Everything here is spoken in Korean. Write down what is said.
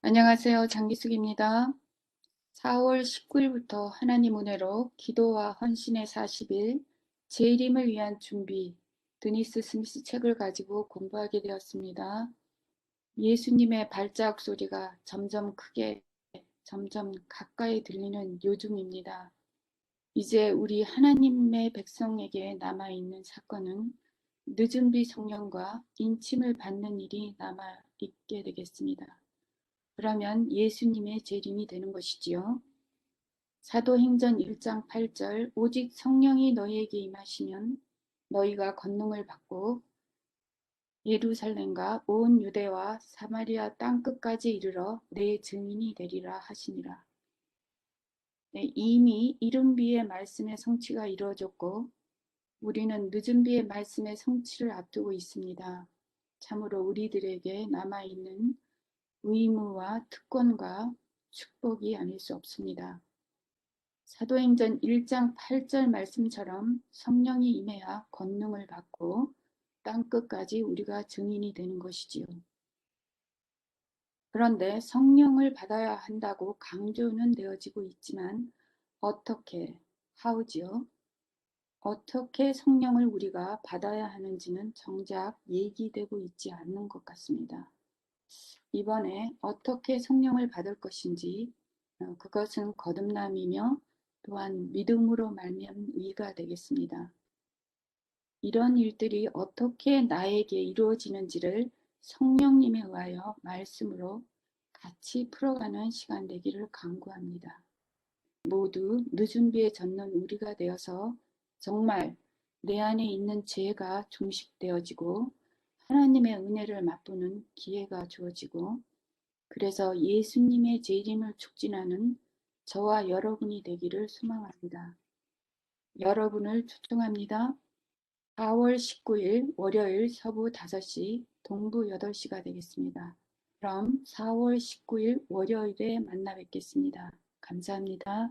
안녕하세요. 장기숙입니다. 4월 19일부터 하나님 은혜로 기도와 헌신의 40일, 재림을 위한 준비, 드니스 스미스 책을 가지고 공부하게 되었습니다. 예수님의 발자국 소리가 점점 크게, 점점 가까이 들리는 요즘입니다. 이제 우리 하나님의 백성에게 남아있는 사건은 늦은 비 성령과 인침을 받는 일이 남아있게 되겠습니다. 그러면 예수님의 재림이 되는 것이지요. 사도행전 1장 8절 오직 성령이 너희에게 임하시면 너희가 권능을 받고 예루살렘과 온 유대와 사마리아 땅 끝까지 이르러 내 증인이 되리라 하시니라. 네, 이미 이른 비의 말씀의 성취가 이루어졌고 우리는 늦은 비의 말씀의 성취를 앞두고 있습니다. 참으로 우리들에게 남아있는 의무와 특권과 축복이 아닐 수 없습니다. 사도행전 1장 8절 말씀처럼 성령이 임해야 권능을 받고 땅끝까지 우리가 증인이 되는 것이지요. 그런데 성령을 받아야 한다고 강조는 되어지고 있지만 어떻게, 하우지요? 어떻게 성령을 우리가 받아야 하는지는 정작 얘기되고 있지 않는 것 같습니다. 이번에 어떻게 성령을 받을 것인지 어, 그것은 거듭남이며 또한 믿음으로 말미암은 의가 되겠습니다. 이런 일들이 어떻게 나에게 이루어지는지를 성령님에 의하여 말씀으로 같이 풀어가는 시간 되기를 강구합니다. 모두 늦은 비에 젖는 우리가 되어서 정말 내 안에 있는 죄가 종식되어지고 하나님의 은혜를 맛보는 기회가 주어지고 그래서 예수님의 재림을 촉진하는 저와 여러분이 되기를 소망합니다. 여러분을 초청합니다. 4월 19일 월요일 서부 5시, 동부 8시가 되겠습니다. 그럼 4월 19일 월요일에 만나 뵙겠습니다. 감사합니다.